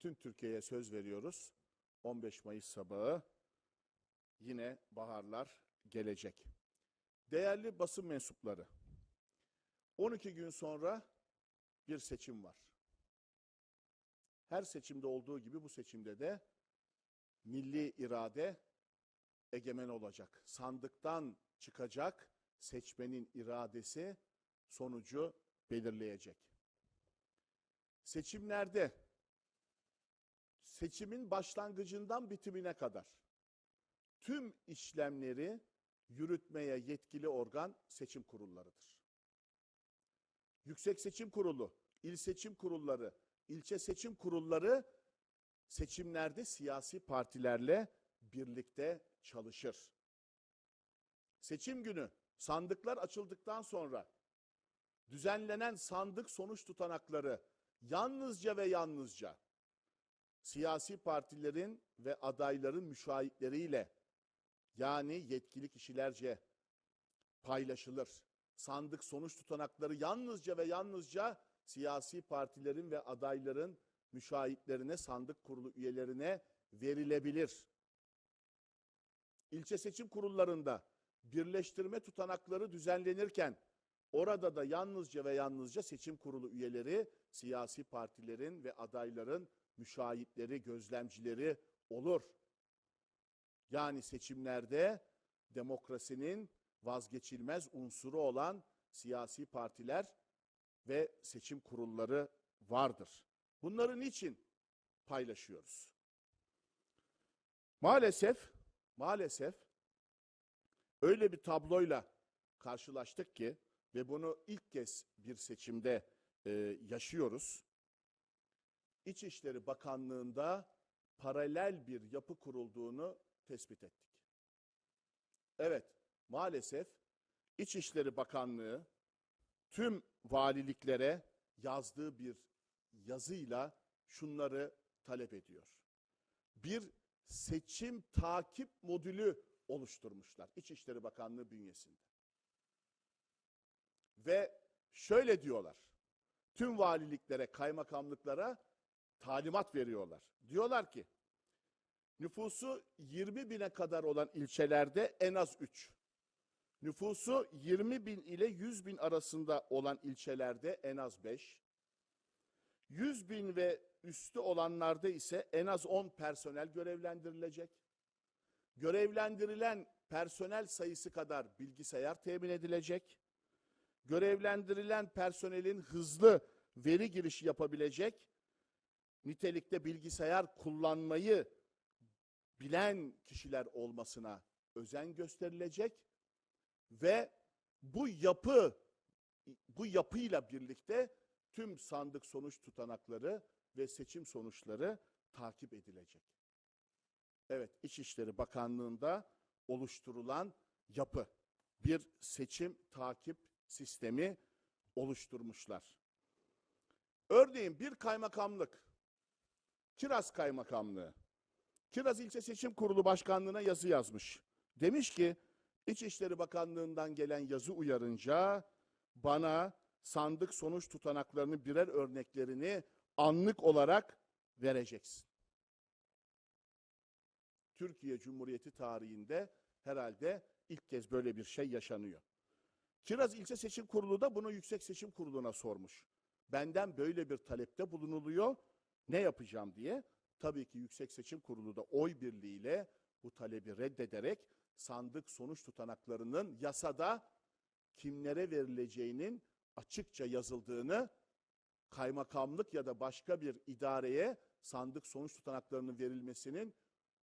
bütün Türkiye'ye söz veriyoruz. 15 Mayıs sabahı yine baharlar gelecek. Değerli basın mensupları, 12 gün sonra bir seçim var. Her seçimde olduğu gibi bu seçimde de milli irade egemen olacak. Sandıktan çıkacak seçmenin iradesi sonucu belirleyecek. Seçimlerde seçimin başlangıcından bitimine kadar tüm işlemleri yürütmeye yetkili organ seçim kurullarıdır. Yüksek Seçim Kurulu, il seçim kurulları, ilçe seçim kurulları seçimlerde siyasi partilerle birlikte çalışır. Seçim günü sandıklar açıldıktan sonra düzenlenen sandık sonuç tutanakları yalnızca ve yalnızca siyasi partilerin ve adayların müşahitleriyle yani yetkili kişilerce paylaşılır. Sandık sonuç tutanakları yalnızca ve yalnızca siyasi partilerin ve adayların müşahitlerine, sandık kurulu üyelerine verilebilir. İlçe seçim kurullarında birleştirme tutanakları düzenlenirken orada da yalnızca ve yalnızca seçim kurulu üyeleri siyasi partilerin ve adayların müşahitleri, gözlemcileri olur. Yani seçimlerde demokrasinin vazgeçilmez unsuru olan siyasi partiler ve seçim kurulları vardır. Bunları niçin paylaşıyoruz? Maalesef, maalesef öyle bir tabloyla karşılaştık ki ve bunu ilk kez bir seçimde e, yaşıyoruz. İçişleri Bakanlığı'nda paralel bir yapı kurulduğunu tespit ettik. Evet, maalesef İçişleri Bakanlığı tüm valiliklere yazdığı bir yazıyla şunları talep ediyor. Bir seçim takip modülü oluşturmuşlar İçişleri Bakanlığı bünyesinde. Ve şöyle diyorlar. Tüm valiliklere, kaymakamlıklara talimat veriyorlar. Diyorlar ki nüfusu 20 bine kadar olan ilçelerde en az 3. Nüfusu 20 bin ile 100 bin arasında olan ilçelerde en az 5. 100 bin ve üstü olanlarda ise en az 10 personel görevlendirilecek. Görevlendirilen personel sayısı kadar bilgisayar temin edilecek. Görevlendirilen personelin hızlı veri girişi yapabilecek nitelikte bilgisayar kullanmayı bilen kişiler olmasına özen gösterilecek ve bu yapı bu yapıyla birlikte tüm sandık sonuç tutanakları ve seçim sonuçları takip edilecek. Evet, İçişleri Bakanlığı'nda oluşturulan yapı bir seçim takip sistemi oluşturmuşlar. Örneğin bir kaymakamlık, Kiraz Kaymakamlığı, Kiraz İlçe Seçim Kurulu Başkanlığı'na yazı yazmış. Demiş ki, İçişleri Bakanlığı'ndan gelen yazı uyarınca bana sandık sonuç tutanaklarının birer örneklerini anlık olarak vereceksin. Türkiye Cumhuriyeti tarihinde herhalde ilk kez böyle bir şey yaşanıyor. Kiraz İlçe Seçim Kurulu da bunu Yüksek Seçim Kurulu'na sormuş. Benden böyle bir talepte bulunuluyor, ne yapacağım diye. Tabii ki Yüksek Seçim Kurulu da oy birliğiyle bu talebi reddederek sandık sonuç tutanaklarının yasada kimlere verileceğinin açıkça yazıldığını kaymakamlık ya da başka bir idareye sandık sonuç tutanaklarının verilmesinin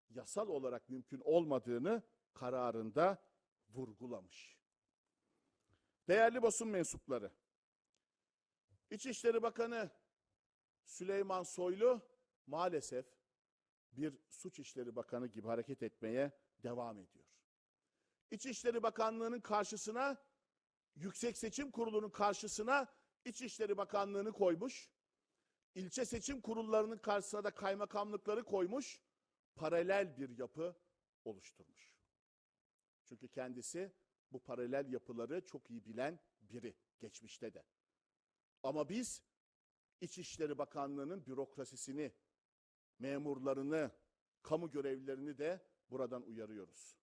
yasal olarak mümkün olmadığını kararında vurgulamış. Değerli basın mensupları, İçişleri Bakanı Süleyman Soylu maalesef bir suç işleri bakanı gibi hareket etmeye devam ediyor. İçişleri Bakanlığı'nın karşısına, Yüksek Seçim Kurulu'nun karşısına İçişleri Bakanlığı'nı koymuş. İlçe seçim kurullarının karşısına da kaymakamlıkları koymuş. Paralel bir yapı oluşturmuş. Çünkü kendisi bu paralel yapıları çok iyi bilen biri geçmişte de. Ama biz İçişleri Bakanlığı'nın bürokrasisini memurlarını, kamu görevlilerini de buradan uyarıyoruz.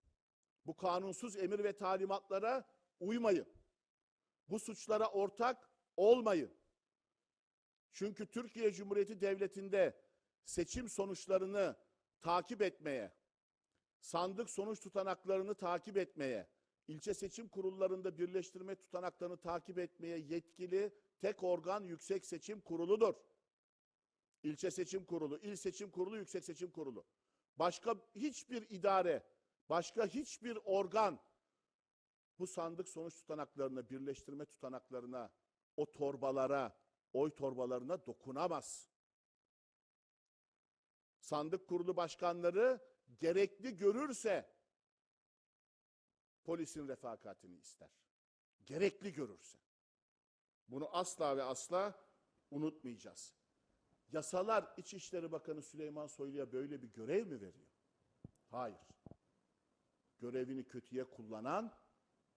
Bu kanunsuz emir ve talimatlara uymayın. Bu suçlara ortak olmayın. Çünkü Türkiye Cumhuriyeti Devleti'nde seçim sonuçlarını takip etmeye, sandık sonuç tutanaklarını takip etmeye, ilçe seçim kurullarında birleştirme tutanaklarını takip etmeye yetkili tek organ Yüksek Seçim Kurulu'dur. İlçe Seçim Kurulu, İl Seçim Kurulu, Yüksek Seçim Kurulu. Başka hiçbir idare, başka hiçbir organ bu sandık sonuç tutanaklarına, birleştirme tutanaklarına, o torbalara, oy torbalarına dokunamaz. Sandık kurulu başkanları gerekli görürse polisin refakatini ister. Gerekli görürse. Bunu asla ve asla unutmayacağız. Yasalar İçişleri Bakanı Süleyman Soylu'ya böyle bir görev mi veriyor? Hayır. Görevini kötüye kullanan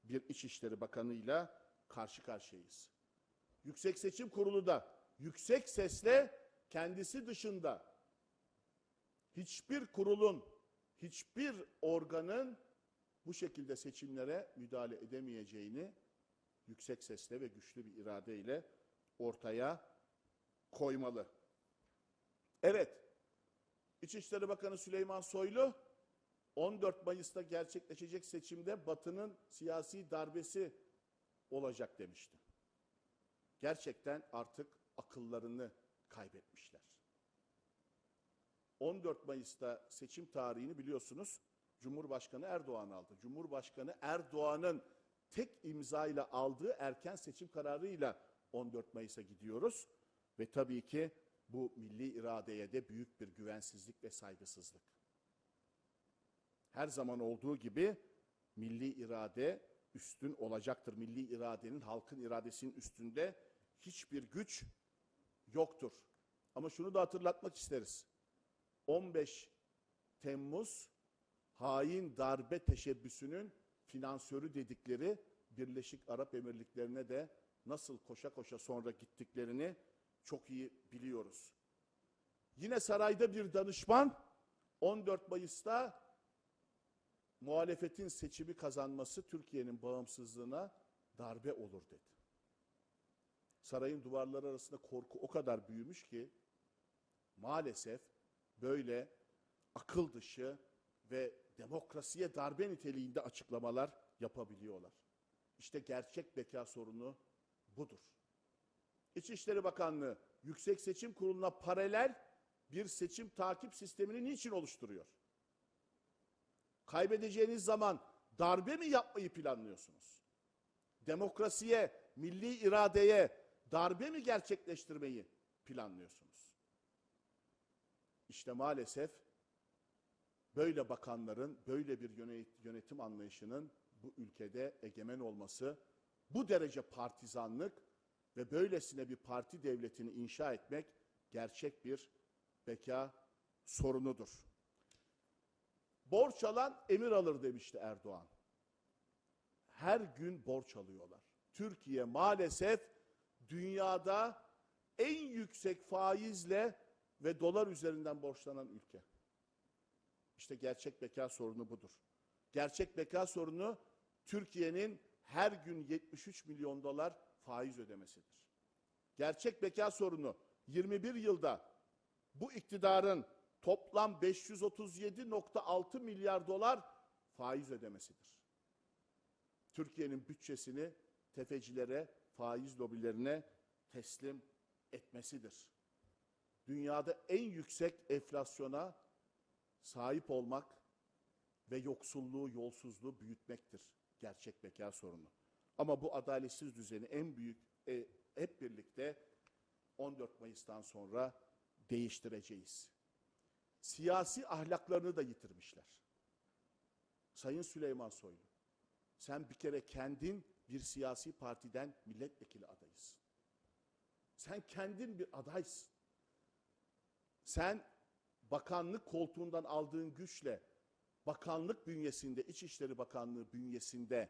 bir İçişleri Bakanı'yla karşı karşıyayız. Yüksek Seçim Kurulu da yüksek sesle kendisi dışında hiçbir kurulun, hiçbir organın bu şekilde seçimlere müdahale edemeyeceğini yüksek sesle ve güçlü bir iradeyle ortaya koymalı. Evet, İçişleri Bakanı Süleyman Soylu 14 Mayıs'ta gerçekleşecek seçimde Batı'nın siyasi darbesi olacak demişti. Gerçekten artık akıllarını kaybetmişler. 14 Mayıs'ta seçim tarihini biliyorsunuz Cumhurbaşkanı Erdoğan aldı. Cumhurbaşkanı Erdoğan'ın tek imzayla aldığı erken seçim kararıyla 14 Mayıs'a gidiyoruz. Ve tabii ki bu milli iradeye de büyük bir güvensizlik ve saygısızlık. Her zaman olduğu gibi milli irade üstün olacaktır. Milli iradenin, halkın iradesinin üstünde hiçbir güç yoktur. Ama şunu da hatırlatmak isteriz. 15 Temmuz hain darbe teşebbüsünün finansörü dedikleri Birleşik Arap Emirlikleri'ne de nasıl koşa koşa sonra gittiklerini çok iyi biliyoruz. Yine sarayda bir danışman 14 Mayıs'ta muhalefetin seçimi kazanması Türkiye'nin bağımsızlığına darbe olur dedi. Sarayın duvarları arasında korku o kadar büyümüş ki maalesef böyle akıl dışı ve demokrasiye darbe niteliğinde açıklamalar yapabiliyorlar. İşte gerçek beka sorunu budur. İçişleri Bakanlığı Yüksek Seçim Kurulu'na paralel bir seçim takip sistemini niçin oluşturuyor? Kaybedeceğiniz zaman darbe mi yapmayı planlıyorsunuz? Demokrasiye, milli iradeye darbe mi gerçekleştirmeyi planlıyorsunuz? İşte maalesef böyle bakanların, böyle bir yönetim anlayışının bu ülkede egemen olması, bu derece partizanlık ve böylesine bir parti devletini inşa etmek gerçek bir beka sorunudur. Borç alan emir alır demişti Erdoğan. Her gün borç alıyorlar. Türkiye maalesef dünyada en yüksek faizle ve dolar üzerinden borçlanan ülke. İşte gerçek beka sorunu budur. Gerçek beka sorunu Türkiye'nin her gün 73 milyon dolar faiz ödemesidir. Gerçek beka sorunu 21 yılda bu iktidarın toplam 537.6 milyar dolar faiz ödemesidir. Türkiye'nin bütçesini tefecilere, faiz lobilerine teslim etmesidir. Dünyada en yüksek enflasyona sahip olmak ve yoksulluğu, yolsuzluğu büyütmektir gerçek beka sorunu. Ama bu adaletsiz düzeni en büyük e, hep birlikte 14 Mayıs'tan sonra değiştireceğiz. Siyasi ahlaklarını da yitirmişler. Sayın Süleyman Soylu, sen bir kere kendin bir siyasi partiden milletvekili adayısın. Sen kendin bir adaysın. Sen bakanlık koltuğundan aldığın güçle bakanlık bünyesinde, İçişleri Bakanlığı bünyesinde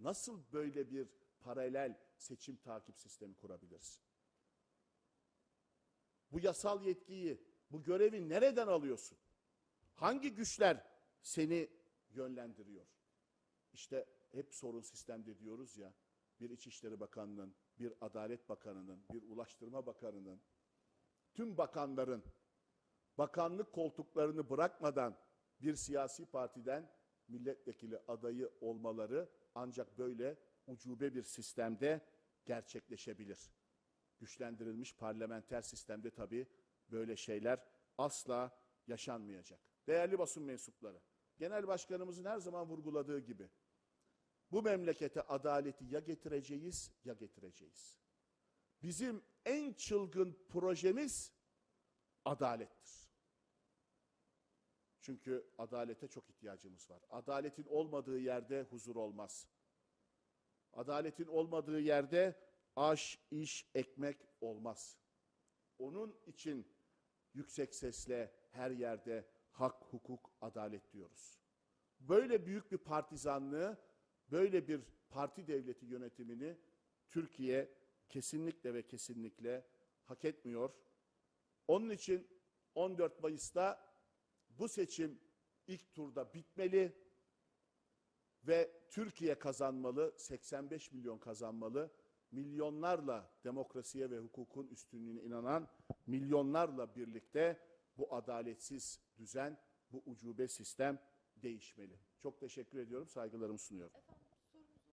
nasıl böyle bir paralel seçim takip sistemi kurabilirsin? Bu yasal yetkiyi Bu görevi nereden alıyorsun? Hangi güçler seni yönlendiriyor? İşte hep sorun sistemde diyoruz ya. Bir İçişleri Bakanı'nın, bir Adalet Bakanı'nın, bir Ulaştırma Bakanı'nın, tüm bakanların bakanlık koltuklarını bırakmadan bir siyasi partiden milletvekili adayı olmaları ancak böyle ucube bir sistemde gerçekleşebilir. Güçlendirilmiş parlamenter sistemde tabii böyle şeyler asla yaşanmayacak. Değerli basın mensupları, genel başkanımızın her zaman vurguladığı gibi bu memlekete adaleti ya getireceğiz ya getireceğiz. Bizim en çılgın projemiz adalettir. Çünkü adalete çok ihtiyacımız var. Adaletin olmadığı yerde huzur olmaz. Adaletin olmadığı yerde aş, iş, ekmek olmaz. Onun için yüksek sesle her yerde hak, hukuk, adalet diyoruz. Böyle büyük bir partizanlığı, böyle bir parti devleti yönetimini Türkiye kesinlikle ve kesinlikle hak etmiyor. Onun için 14 Mayıs'ta bu seçim ilk turda bitmeli ve Türkiye kazanmalı, 85 milyon kazanmalı. Milyonlarla demokrasiye ve hukukun üstünlüğüne inanan milyonlarla birlikte bu adaletsiz düzen, bu ucube sistem değişmeli. Çok teşekkür ediyorum, saygılarımı sunuyorum.